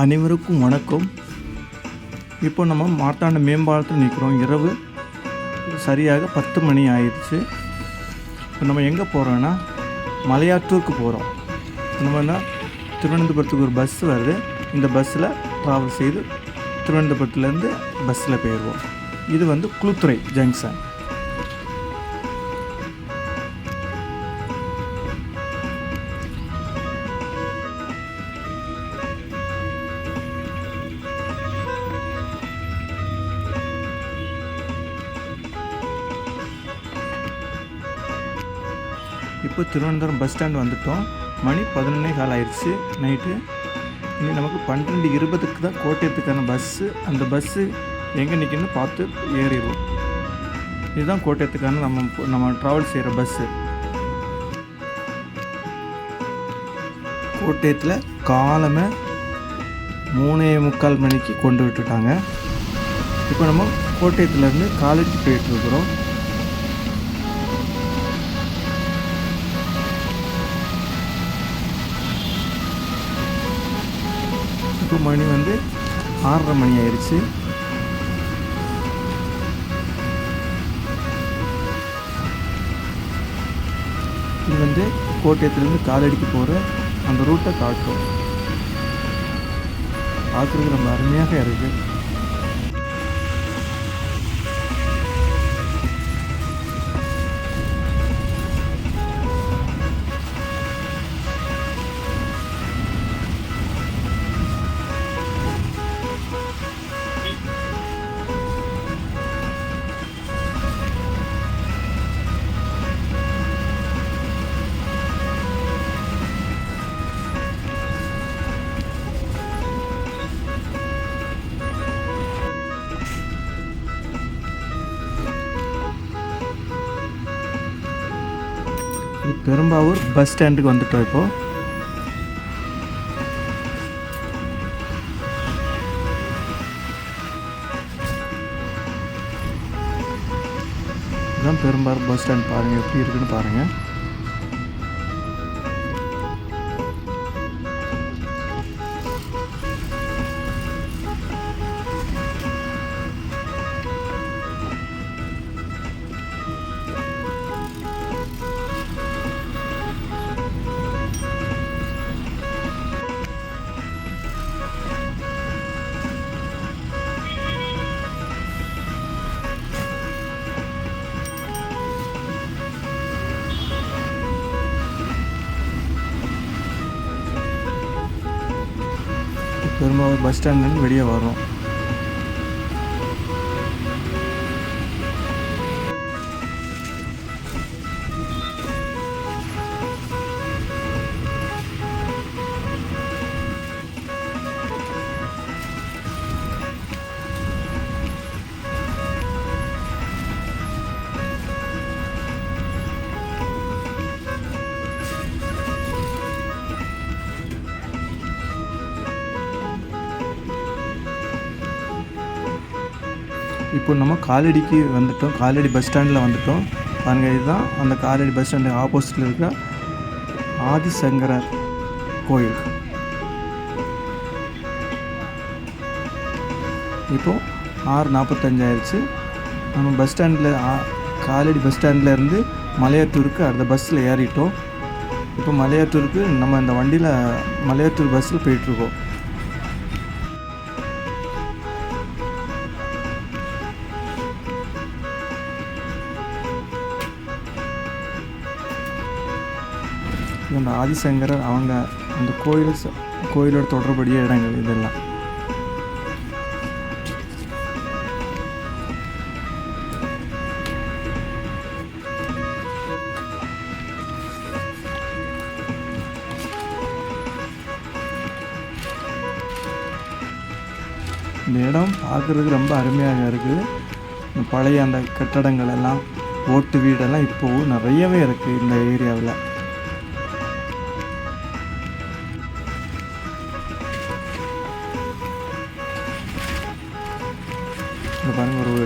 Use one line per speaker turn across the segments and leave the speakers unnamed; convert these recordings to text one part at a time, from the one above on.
அனைவருக்கும் வணக்கம். இப்போ நம்ம மார்த்தாண்ட மேம்பாலத்தில் நிற்கிறோம் இரவு சரியாக பத்து மணி ஆயிடுச்சு. இப்போ நம்ம எங்கே போகிறோன்னா மலையாற்றூருக்கு போகிறோம் நம்ம என்ன திருவனந்தபுரத்துக்கு ஒரு பஸ் வருது. இந்த பஸ்ஸில் ட்ராவல் செய்து திருவனந்தபுரத்துலேருந்து பஸ்ஸில் போயிடுவோம். இது வந்து Kuzhithurai junction Thiruvananthapuram bus stand வந்துட்டோம். மணி பதினொன்னே கால் ஆயிடுச்சு. நைட்டு இனி நமக்கு பன்னெண்டு இருபதுக்கு தான் கோட்டயத்துக்கான பஸ்ஸு. அந்த பஸ்ஸு எங்கே நிற்குன்னு பார்த்து ஏறிடுவோம். இதுதான் கோட்டயத்துக்கான நம்ம நம்ம ட்ராவல் செய்கிற பஸ்ஸு. கோட்டயத்தில் காலமே மூணே முக்கால் மணிக்கு கொண்டு விட்டுட்டாங்க. இப்போ நம்ம கோட்டயத்துலேருந்து காலேஜ் போயிட்டுருக்குறோம் இப்போ மணி வந்து ஆறரை மணி ஆயிடுச்சு இது வந்து கோட்டயத்துலேருந்து காலடிக்கு போகிற அந்த ரூட்டை காட்டும் பார்க்குறதுக்கு ரொம்ப அருமையாக இருக்குது பெரும்பாவூர் பஸ் ஸ்டாண்டுக்கு வந்துட்டோம் இப்போ. இதுதான் பெரும்பாவூர் பஸ் ஸ்டாண்ட் பாருங்கள் எப்படி இருக்குன்னு பாருங்கள் பஸ் ஸ்டாண்ட்லேருந்து வெளியே வரோம் இப்போ நம்ம காலடிக்கு வந்துட்டோம் காலடி பஸ் ஸ்டாண்டில் வந்துட்டோம். பாருங்க இதுதான் அந்த காலடி பஸ் ஸ்டாண்டு ஆப்போசிட்டில் இருக்கிற ஆதிசங்கரர் கோயில். இப்போ ஆறு நாற்பத்தஞ்சு ஆயிடுச்சு. நம்ம பஸ் ஸ்டாண்டில் காலடி பஸ் ஸ்டாண்டில் இருந்து மலையாத்தூருக்கு அடுத்த பஸ்ஸில் ஏறிட்டோம். இப்போ மலையாத்தூருக்கு நம்ம இந்த வண்டியில் மலையாத்தூர் பஸ்ஸில் போயிட்டுருக்கோம் ஆதிசங்கரர் அவங்க அந்த கோயில் ச- கோயிலோட தொடர்புடைய இடங்கள் இதெல்லாம். இந்த இடம் பார்க்குறதுக்கு ரொம்ப அருமையாக இருக்குது. பழைய அந்த கட்டடங்கள் எல்லாம் ஓட்டு வீடெல்லாம் இப்போவும் நிறையவே இருக்குது இந்த ஏரியாவில்.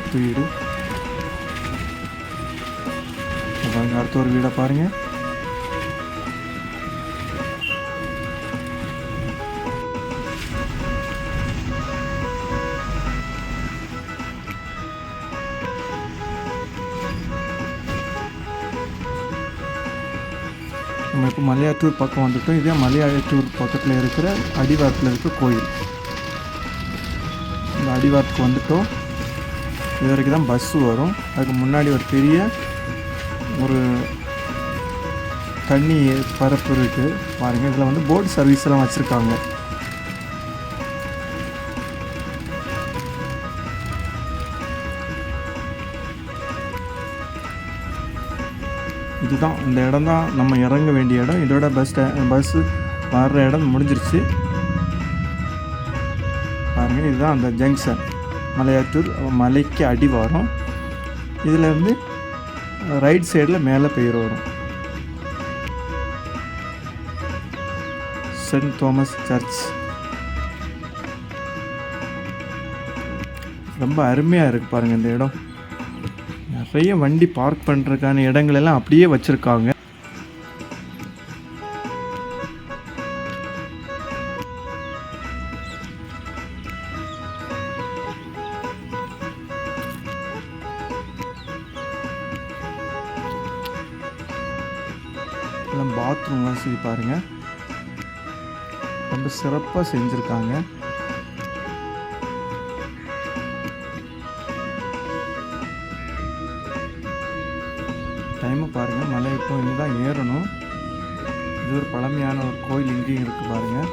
பத்து வீடு பாருங்கள் அடுத்த ஒரு வீடை பாருங்க. நம்ம இப்போ மலையாத்தூர் பக்கம் வந்துட்டோம். இதே மலையாளத்தூர் பக்கத்தில் இருக்கிற அடிவாரத்தில் இருக்க கோயில். இந்த அடிவாரத்துக்கு வந்துட்டோம். இது வரைக்கும் தான் பஸ்ஸு வரும். அதுக்கு முன்னாடி ஒரு பெரிய ஒரு தண்ணி பரப்பு இருக்குது பாருங்கள் இதில் வந்து போட் சர்வீஸ் எல்லாம் வச்சுருக்காங்க. இதுதான் இந்த இடம் தான் நம்ம இறங்க வேண்டிய இடம். இதோட பஸ் ஸ்டா பஸ்ஸு வர்ற இடம் முடிஞ்சிருச்சு. பாருங்கள் இதுதான் அந்த ஜங்ஷன் மலையாற்றூர் மலைக்கு அடிவாரம் இதில் வந்து ரைட் சைடில் மேலே பெயர் வரும். Saint Thomas church. ரொம்ப அருமையாக இருக்குது பாருங்கள் இந்த இடம். நிறைய வண்டி பார்க் பண்ணுறதுக்கான இடங்கள் எல்லாம் அப்படியே வச்சுருக்காங்க. சிறப்பாக செஞ்சுருக்காங்க. டைமை பாருங்கள் மலை இப்போ இங்கே தான் ஏறணும். இது ஒரு பழமையான ஒரு கோயில் இங்கேயும் இருக்குது பாருங்கள்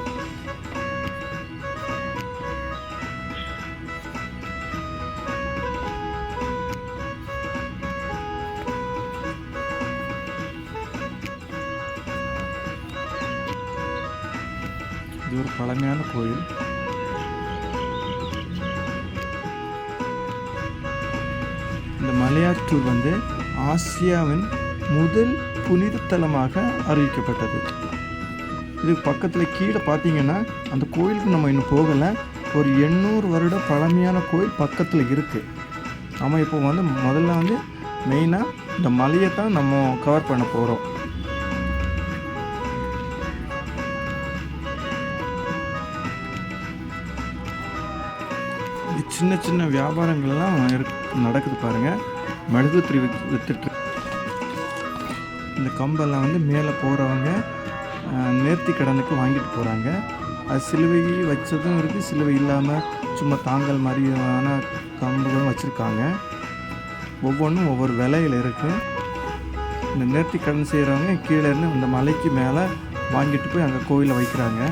இது ஒரு பழமையான கோயில் இந்த மலையாற்றூர் வந்து ஆசியாவின் முதல் புனித தலமாக அறிவிக்கப்பட்டது இது பக்கத்தில் கீழே பார்த்தீங்கன்னா அந்த கோயிலுக்கு நம்ம இன்னும் போகலை ஒரு எண்ணூறு வருட பழமையான கோயில் பக்கத்தில் இருக்குது நம்ம இப்போ வந்து முதல்ல வந்து மெயினாக இந்த மலையை தான் நம்ம கவர் பண்ண போகிறோம் சின்ன சின்ன வியாபாரங்கள்லாம் நடக்குது பாருங்கள் மெழுகுத்திரி வித்துட்டு இந்த கம்பெல்லாம் வந்து மேலே போகிறவங்க நேர்த்தி கடனுக்கு வாங்கிட்டு போகிறாங்க அது சிலுவை வச்சதும் இருக்குது சிலுவை இல்லாமல் சும்மா தாங்கல் மாதிரியான கம்புகளும் வச்சுருக்காங்க. ஒவ்வொன்றும் ஒவ்வொரு விலையில் இருக்குது இந்த நேர்த்தி கடன் செய்கிறவங்க கீழே இருந்து இந்த மலைக்கு மேலே வாங்கிட்டு போய் அங்கே கோயிலில் வைக்கிறாங்க.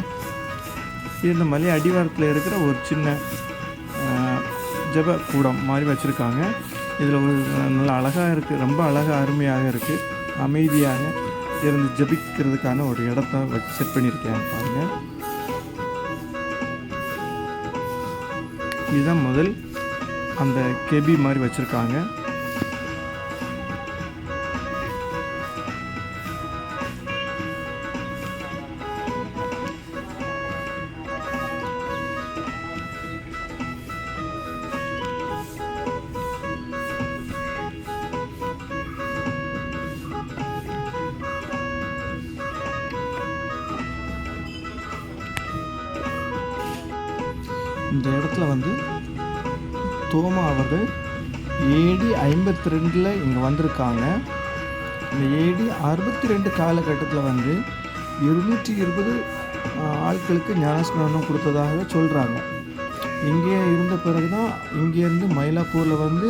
இது இந்த மலை அடிவாரத்தில் இருக்கிற ஒரு சின்ன ஜெப கூடம் மாதிரி வச்சுருக்காங்க. இதில் ஒரு நல்ல அழகாக இருக்குது ரொம்ப அழகாக அருமையாக இருக்குது அமைதியாக இருந்து ஜெபிக்கிறதுக்கான ஒரு இடத்த வச்சு செட் பண்ணியிருக்கேன். பாருங்கள் இதுதான் முதல் அந்த கெபி மாதிரி வச்சுருக்காங்க. இந்த இடத்துல வந்து தோமா அவர்கள் ஏடி ஐம்பத்தி ரெண்டில் இங்கே வந்திருக்காங்க. இந்த ஏடி அறுபத்தி ரெண்டு காலகட்டத்தில் வந்து இருநூற்றி இருபது ஆட்களுக்கு ஞானஸ்நானம் கொடுத்ததாக சொல்கிறாங்க இங்கே இருந்த பிறகு தான் இங்கேருந்து மயிலாப்பூரில் வந்து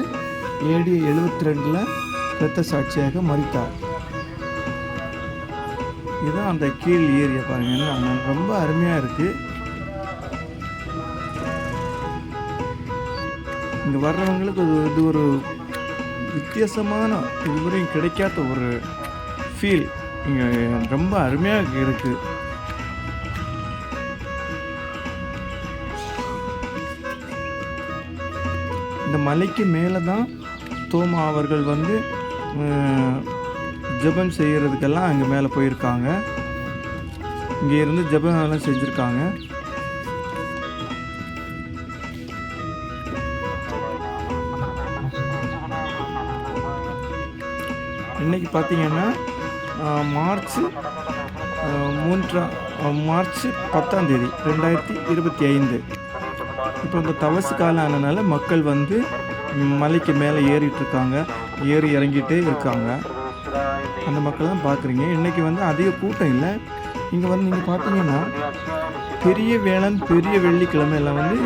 ஏடி எழுபத்தி ரெண்டில் இரத்த சாட்சியாக மறித்தார் இதுதான் அந்த கீழ் ஏரியா பாருங்க. என்ன ரொம்ப அருமையாக இருக்குது இங்கே வர்றவங்களுக்கு இது ஒரு வித்தியாசமான இதுவரையும் கிடைக்காத ஒரு ஃபீல் இங்கே ரொம்ப அருமையாக இருக்குது இந்த மலைக்கு மேலே தான் தோமா அவர்கள் வந்து ஜபம் ஜெபம் செய்கிறதுக்கெல்லாம் அங்கே மேலே போயிருக்காங்க. இங்கே இருந்து ஜெபம் எல்லாம் செஞ்சுருக்காங்க. பார்த்தீங்கன்னா மார்ச் மூன்றாம் மார்ச் பத்தாம் தேதி ரெண்டாயிரத்தி இருபத்தி ஐந்து. இப்போ இந்த தவசு காலம் ஆனதுனால மக்கள் வந்து மலைக்கு மேலே ஏறிட்டு இருக்காங்க ஏறி இறங்கிட்டே இருக்காங்க. அந்த மக்கள் தான் பார்க்குறீங்க. இன்றைக்கி வந்து அதிக கூட்டம் இல்லை. இங்கே வந்து நீங்கள் பார்த்தீங்கன்னா பெரிய வேளாண் பெரிய வெள்ளிக்கிழமையில் வந்து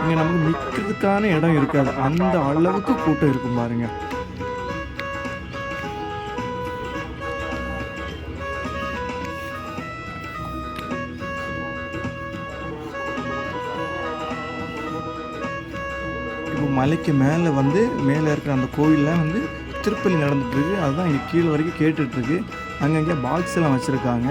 இங்கே நமக்கு நிற்கிறதுக்கான இடம் இருக்காது. அந்த அளவுக்கு கூட்டம் இருக்கும் பாருங்கள் மலைக்கு மேலே வந்து மேலே இருக்கிற அந்த கோயிலில் வந்து திருப்பலி நடந்துட்டுருக்கு. அதுதான் இங்கே கீழே வரைக்கும் கேட்டுட்ருக்கு அங்கங்கே பாக்ஸ் எல்லாம் வச்சுருக்காங்க.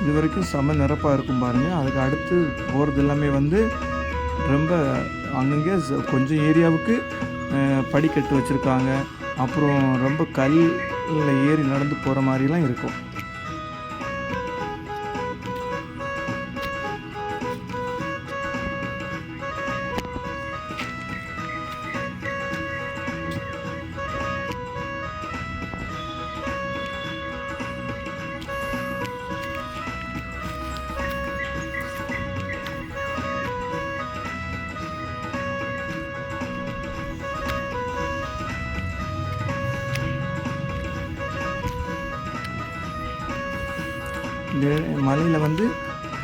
இது வரைக்கும் செம நிரப்பாக இருக்கும் பாருங்கள் அதுக்கு அடுத்து போகிறது எல்லாமே வந்து ரொம்ப அங்கங்கே கொஞ்சம் ஏரியாவுக்கு படிக்கட்டு வச்சுருக்காங்க. அப்புறம் ரொம்ப கல்லில் ஏறி நடந்து போகிற மாதிரிலாம் இருக்கும்.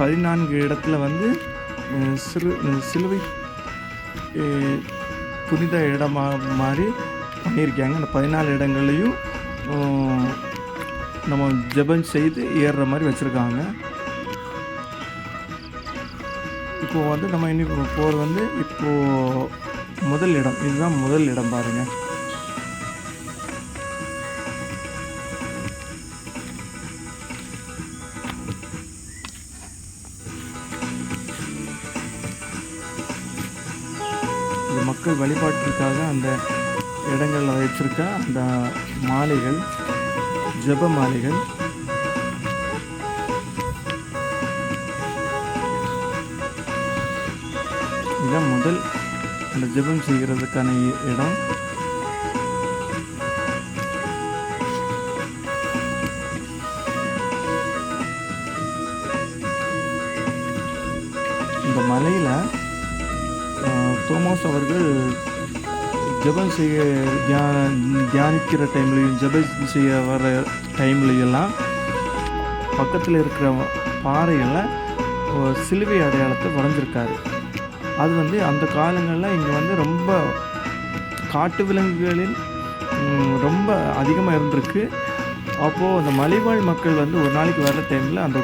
பதினான்கு இடத்துல வந்து சிறு சிலுவை புனித இடமாக மாதிரி பண்ணியிருக்காங்க. அந்த பதினாலு இடங்கள்லையும் நம்ம ஜெபம் செய்து ஏறுற மாதிரி வச்சுருக்காங்க. இப்போது வந்து நம்ம இனி போகிறது வந்து இப்போது முதல் இடம். இதுதான் முதல் இடம் பாருங்கள் வழிபாட்டிற்காக அந்த இடங்களில் வச்சிருக்க அந்த மாலைகள் ஜெப மாலைகள். இதான் முதல் அந்த ஜெபம் செய்கிறதுக்கான இடம். இந்த மலையில் தோமஸ் அவர்கள் ஜெபம் செய்ய தியானிக்கிற டைம்லையும் ஜபம் செய்ய வர டைம்லையெல்லாம் பக்கத்தில் இருக்கிற பாறைகளில் சிலுவை அடையாளத்தை வரைஞ்சிருக்காரு. அது வந்து அந்த காலங்களில் இங்கே வந்து ரொம்ப காட்டு விலங்குகளில் ரொம்ப அதிகமாக இருந்திருக்கு. அப்போது அந்த மலைவாழ் மக்கள் வந்து ஒரு நாளைக்கு வர்ற டைமில் அந்த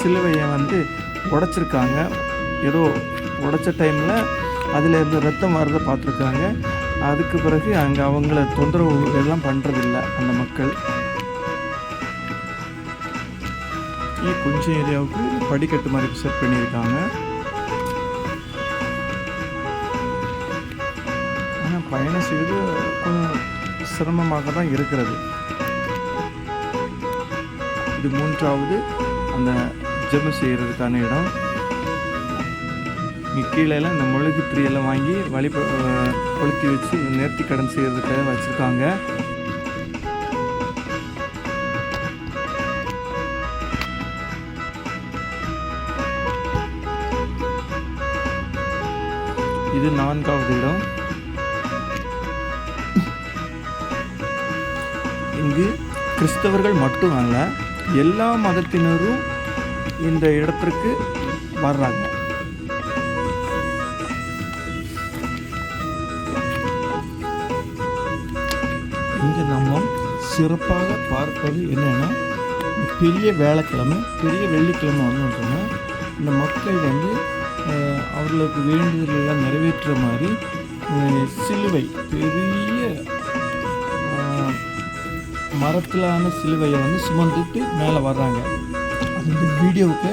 சிலுவையை வந்து உடைச்சிருக்காங்க. ஏதோ உடச்ச டைமில் அதில் இருந்து ரத்தம் வர்றதை பார்த்துருக்காங்க. அதுக்கு பிறகு அங்கே அவங்கள தொந்தரவு எல்லாம் பண்ணுறதில்ல அந்த மக்கள். கொஞ்சம் ஏரியாவுக்கு படிக்கட்டு மாதிரி செட் பண்ணியிருக்காங்க. ஆனால் பயணம் செய்வது கொஞ்சம் சிரமமாக தான் இருக்கிறது. இது மூன்றாவது அந்த ஜெபம் செய்கிறதுக்கான இடம். இங்கே கீழேலாம் இந்த மெழுகு திரியெல்லாம் வாங்கி வழி கொளுத்தி வச்சு நேர்த்தி கடன் செய்கிறதுக்காக வச்சுருக்காங்க. இது நான்காவது இடம். இங்கு கிறிஸ்தவர்கள் மட்டுமல்ல எல்லா மதத்தினரும் இந்த இடத்திற்கு வர்றாங்க. இங்கே நம்ம சிறப்பாக பார்ப்பது என்னென்னா பெரிய வேலைக்கிழமை பெரிய வெள்ளிக்கிழமை வந்து இந்த மக்கள் வந்து அவர்களுக்கு வேண்டுதலெல்லாம் நிறைவேற்றுற மாதிரி சிலுவை பெரிய மரத்திலான சிலுவையை வந்து சுமந்துட்டு மேலே வர்றாங்க. அது வீடியோவுக்கு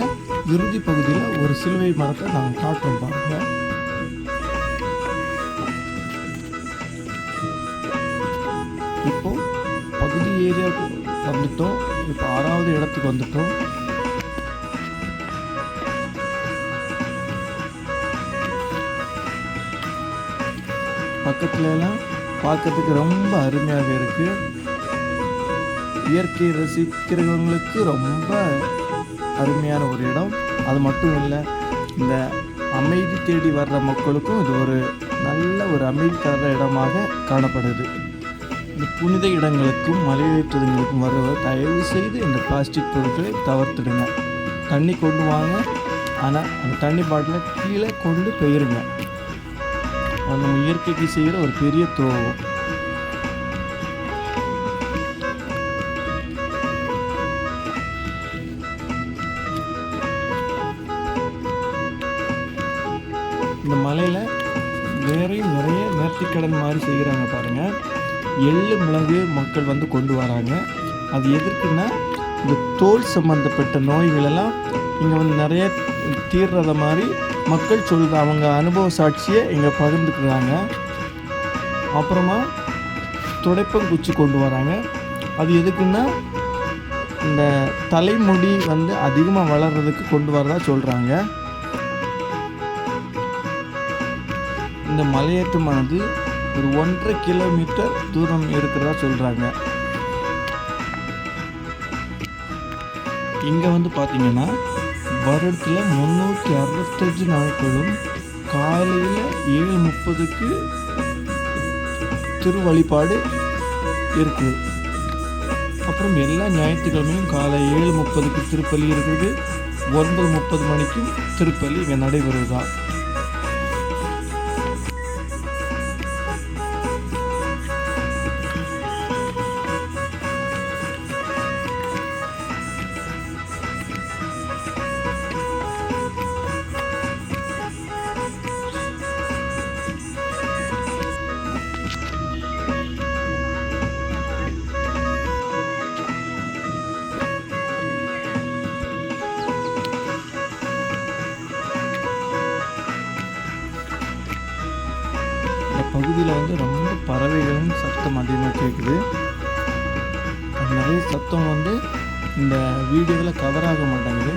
இறுதி பகுதியில் ஒரு சிலுவை மரத்தை நாங்கள் காட்டுறோம் பாருங்கள் ஏரியாவுக்கு வந்துட்டோம். இப்போ ஆறாவது இடத்துக்கு வந்துட்டோம். பக்கத்துலலாம் பார்க்கறதுக்கு ரொம்ப அருமையாக இருக்கு. இயற்கை ரசிக்கிறவங்களுக்கு ரொம்ப அருமையான ஒரு இடம். அது மட்டும் இல்லை இந்த அமைதி தேடி வர்ற மக்களுக்கும் இது ஒரு நல்ல ஒரு அமைதி தர இடமாக காணப்படுது. இந்த புனித இடங்களுக்கும் மலையேற்றங்களுக்கும் வருவதை தயவு செய்து இந்த பிளாஸ்டிக் பொருட்களை தவிர்த்துடுங்க. தண்ணி கொண்டு வாங்க. ஆனால் அந்த தண்ணி பாட்டிலை கீழே கொண்டு போயிருங்க. அது நம்ம இயற்கைக்கு செய்கிற ஒரு பெரிய துரோகம். இந்த மலையில் வேறையும் நிறைய நேர்த்திக்கடன் மாதிரி செய்கிறாங்க பாருங்கள் எள்ளு மிளகு மக்கள் வந்து கொண்டு வராங்க. அது எதற்குன்னா இந்த தோல் சம்பந்தப்பட்ட நோய்களெல்லாம் இங்கே வந்து நிறைய தீர்றத மாதிரி மக்கள் சொல்கிற அவங்க அனுபவ சாட்சியை இங்கே பகிர்ந்துக்கிறாங்க. அப்புறமா துடைப்பங்குச்சி கொண்டு வராங்க. அது எதுக்குன்னா இந்த தலைமுடி வந்து அதிகமாக வளர்கிறதுக்கு கொண்டு வரதா சொல்கிறாங்க இந்த மலையேற்றமானது ஒரு ஒன்றரை கிலோமீட்டர் தூரம் இருக்கிறதா சொல்கிறாங்க இங்கே வந்து பார்த்தீங்கன்னா வருடத்தில் முந்நூற்றி அறுபத்தஞ்சு நாட்களும் காலையில் ஏழு முப்பதுக்கு திரு வழிபாடு இருக்குது அப்புறம் எல்லா ஞாயிற்றுக்கிழமையும் காலை ஏழு முப்பதுக்கு திருப்பலி இருக்குது ஒன்பது முப்பது மணிக்கும் திருப்பலி இங்கே நடைபெறுதா சத்தம் அதிகமாக கேட்குது அது நிறைய சத்தம் வந்து இந்த வீடியோவில் கவர் ஆக மாட்டேங்குது.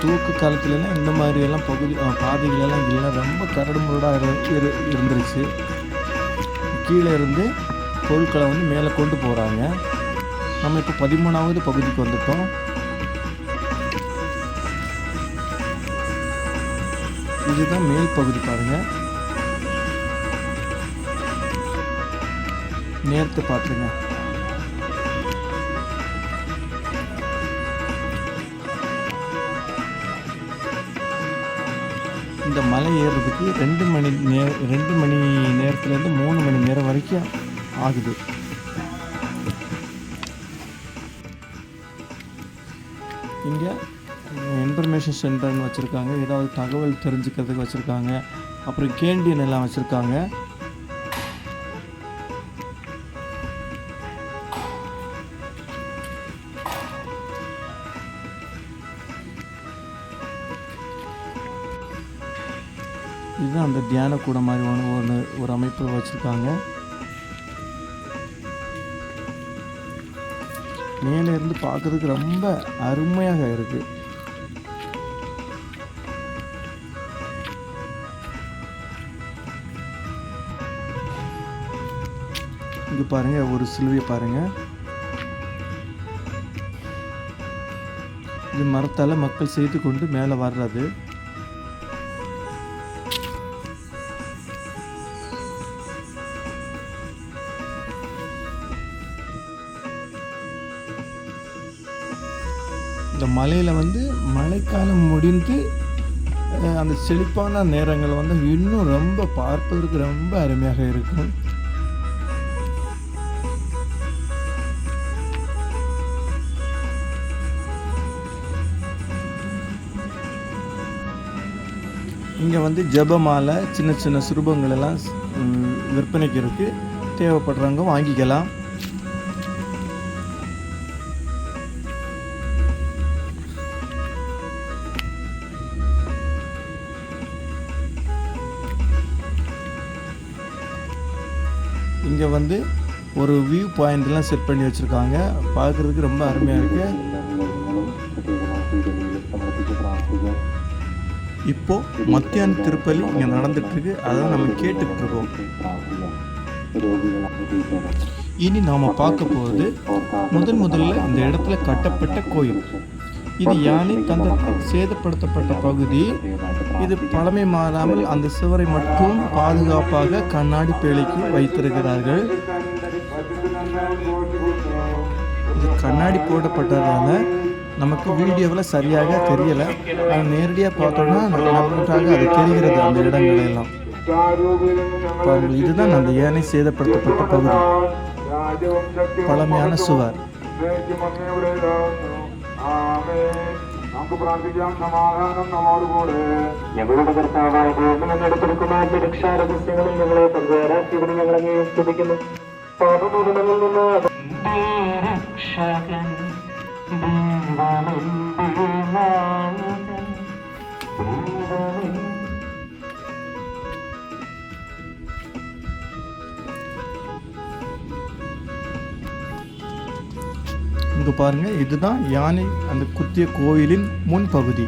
தூக்கு காலத்துலலாம் இந்த மாதிரியெல்லாம் பகுதி பாதைகளெல்லாம் இல்லை. ரொம்ப கரடு முரடாக இரு இருந்துருச்சு. கீழே இருந்து பொருட்களை வந்து மேலே கொண்டு போகிறாங்க நம்ம இப்போ பதிமூணாவது பகுதிக்கு வந்துட்டோம். இதுதான் மேல் பகுதி பாருங்க. நேரத்தை பார்த்துருங்க. இந்த மலை ஏறுறதுக்கு ரெண்டு மணி நே ரெண்டு மணி நேரத்துலேருந்து மூணு மணி நேரம் வரைக்கும் ஆகுது. இந்தியா இன்ஃபர்மேஷன் சென்டர்னு வச்சுருக்காங்க. ஏதாவது தகவல் தெரிஞ்சுக்கிறதுக்கு வச்சுருக்காங்க. அப்புறம் கேண்டீன் எல்லாம் வச்சுருக்காங்க. இதுதான் அந்த தியான கூட மாதிரி ஒன்று ஒன்று ஒரு அமைப்பு வச்சுருக்காங்க. மேலே இருந்து பார்க்கறதுக்கு ரொம்ப அருமையாக இருக்குது இங்கே பாருங்க ஒரு சிலுவையை பாருங்க. இது மரத்தால் மக்கள் செய்து கொண்டு மேலே வர்றது. மலையில் வந்து மழைக்காலம் முடிந்து அந்த செழிப்பான நேரங்கள் வந்து இன்னும் ரொம்ப பார்ப்பதற்கு ரொம்ப அருமையாக இருக்கும். இங்கே வந்து ஜபமாலை சின்ன சின்ன சுரூபங்கள் எல்லாம் விற்பனைக்கு இருக்குது தேவைப்படுறவங்க வாங்கிக்கலாம். இங்கே வந்து ஒரு வியூ பாயிண்ட்லாம் செட் பண்ணி வச்சுருக்காங்க. பார்க்குறதுக்கு ரொம்ப அருமையாக இருக்குது இப்போது மத்தியான திருப்பலி இங்கே நடந்துகிட்ருக்கு அதான் நம்ம கேட்டுட்ருக்கோம் இருக்கோம் இனி நாம் பார்க்க போகிறது முதன் முதல்ல இந்த இடத்துல கட்டப்பட்ட கோயில். இது யானை தந்த சேதப்படுத்தப்பட்ட பகுதி. இது பழமை மாறாமல் அந்த சுவரை மட்டும் பாதுகாப்பாக கண்ணாடி பேழைக்கு வைத்திருக்கிறார்கள். இது கண்ணாடி போடப்பட்டதால நமக்கு வீடியோவில் சரியாக தெரியலை. ஆனால் நேரடியாக பார்த்தோன்னா நன்றாக அது தெரிகிறது அந்த இடங்கள் எல்லாம் இதுதான் அந்த யானை சேதப்படுத்தப்பட்ட பகுதி.
பழமையான சுவர்.
ഞങ്ങളുടെ കർത്താവായ ദൈവം എടുത്തെടുക്കുന്ന രക്ഷാരഹസ്യങ്ങളിൽ ഞങ്ങളെ പങ്കുവരാക്കിയതിന് ഞങ്ങൾ അങ്ങനെ സ്തുതിക്കുന്നു. പാപമൂലങ്ങളിൽ നിന്ന് രക്ഷകൻ ദൈവമെന്റെ
இங்கே பாருங்கள் இதுதான் யானை அந்த குத்திய கோயிலின் முன் பகுதி.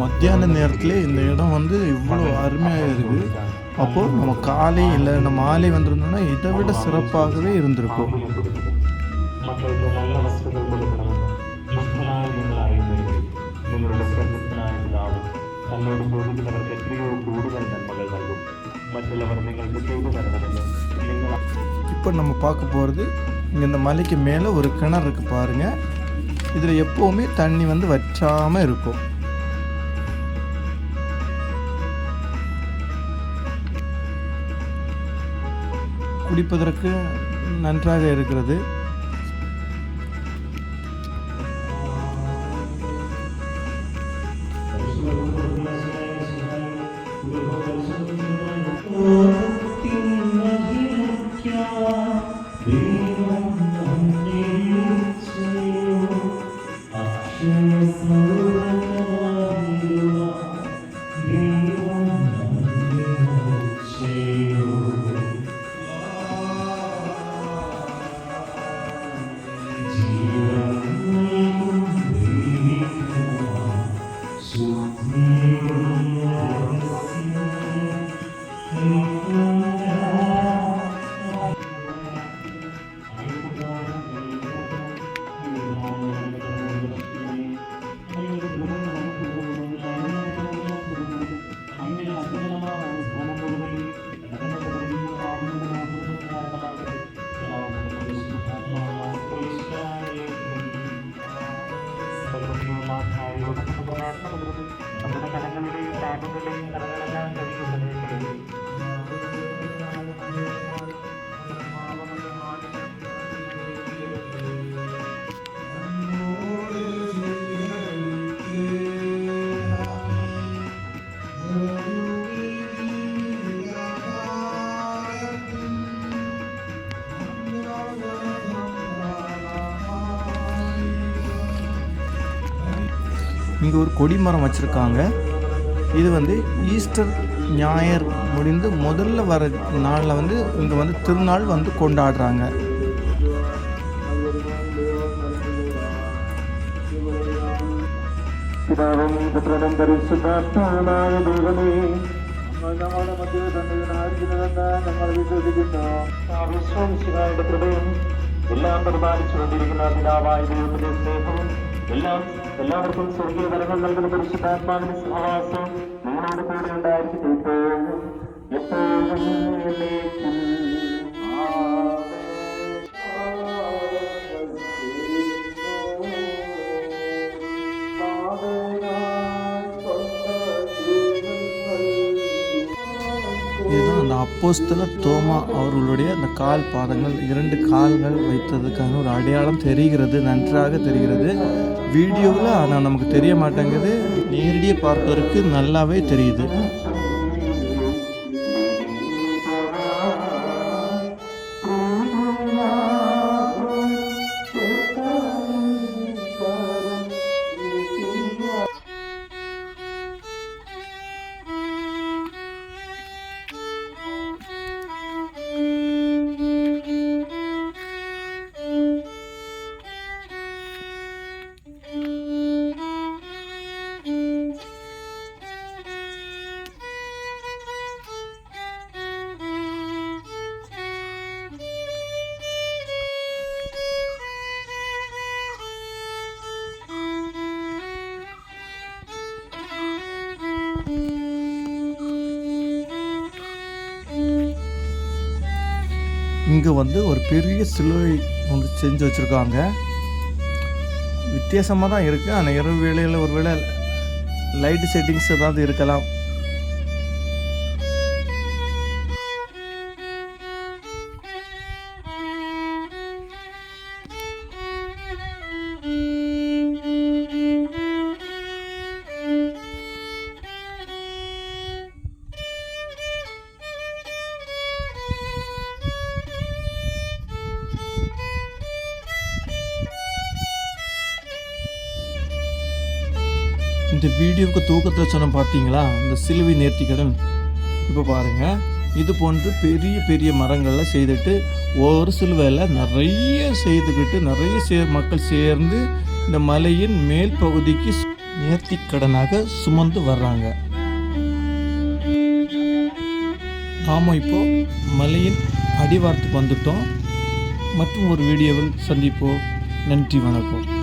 மத்தியான நேரத்துல இந்த இடம் வந்து இவ்வளோ அருமையாக இருக்குது. அப்போது நம்ம காலை இல்லை நம்ம மாலை வந்திருந்தோம்னா இதை விட சிறப்பாகவே இருந்திருக்கும்.
തന്നോട് ചോദിക്കുന്നവർക്ക് എത്രയോ കൂടുതൽ നന്മകൾ നൽകും മറ്റുള്ളവർ നിങ്ങൾക്ക് ചെയ്തു തരണമെന്ന് നിങ്ങൾ
இப்போ நம்ம பார்க்க போகிறது இங்கே இந்த மலைக்கு மேலே ஒரு கிணறு இருக்குது பாருங்கள் இதில் எப்போவுமே தண்ணி வந்து வற்றாமல் இருக்கும் குடிப்பதற்கு நன்றாக இருக்கிறது இங்கே ஒரு கொடிமரம் வச்சுருக்காங்க இது வந்து ஈஸ்டர் ஞாயிறு முடிந்து முதல்ல வர நாளில் வந்து இங்கே வந்து திருநாள் வந்து கொண்டாடுறாங்க
പിതാവും പുത്രനും പരിശുദ്ധാത്മാവായ ദൈവമേ
ഞങ്ങളുടെ മധ്യ സന്നിധനായിരിക്കുന്നതെന്ന് ഞങ്ങൾ വിശ്വസിക്കുന്നു
വിശ്വസിക്കാരുടെ കൃപയും എല്ലാം പരിപാലിച്ചുകൊണ്ടിരിക്കുന്ന പിതാവായ ദൈവത്തിന്റെ സ്നേഹവും എല്ലാം എല്ലാവർക്കും സ്വർഗീയ വരങ്ങൾ നൽകുന്ന പരിശുദ്ധാത്മാവിന്റെ സഹവാസം നിങ്ങളോട് കൂടെ ഉണ്ടായിരിക്കട്ടെ ഇപ്പോഴും എപ്പോഴും എന്നേക്കും.
இதுதான் அந்த அப்போஸ்தலர் தோமா அவர்களுடைய அந்த கால் பாதங்கள் இரண்டு கால்கள் வைத்ததுக்கான ஒரு அடையாளம் தெரிகிறது நன்றாக தெரிகிறது வீடியோவில் ஆனால் நமக்கு தெரிய மாட்டேங்குது. நேரடியாக பார்ப்பதற்கு நல்லாவே தெரியுது. இங்கே வந்து ஒரு பெரிய சிலுவை வந்து செஞ்சு வச்சுருக்காங்க. வித்தியாசமாக தான் இருக்குது ஆனால் இரவு வேளையில் ஒரு வேளை லைட் செட்டிங்ஸ் ஏதாவது இருக்கலாம். இந்த வீடியோவுக்கு தூக்கத்தில் சொன்ன பார்த்தீங்களா இந்த சிலுவை நேர்த்திக்கடன். இப்போ பாருங்கள் இது போன்று பெரிய பெரிய மரங்களில் செய்துட்டு ஒரு சிலுவையில் நிறைய செய்துக்கிட்டு நிறைய சே மக்கள் சேர்ந்து இந்த மலையின் மேல் பகுதிக்கு நேர்த்திக்கடனாக சுமந்து வர்றாங்க. நாம இப்போ மலையின் அடிவாரத்துக்கு வந்துட்டோம். மற்றும் ஒரு வீடியோவில் சந்திப்போம். நன்றி வணக்கம்.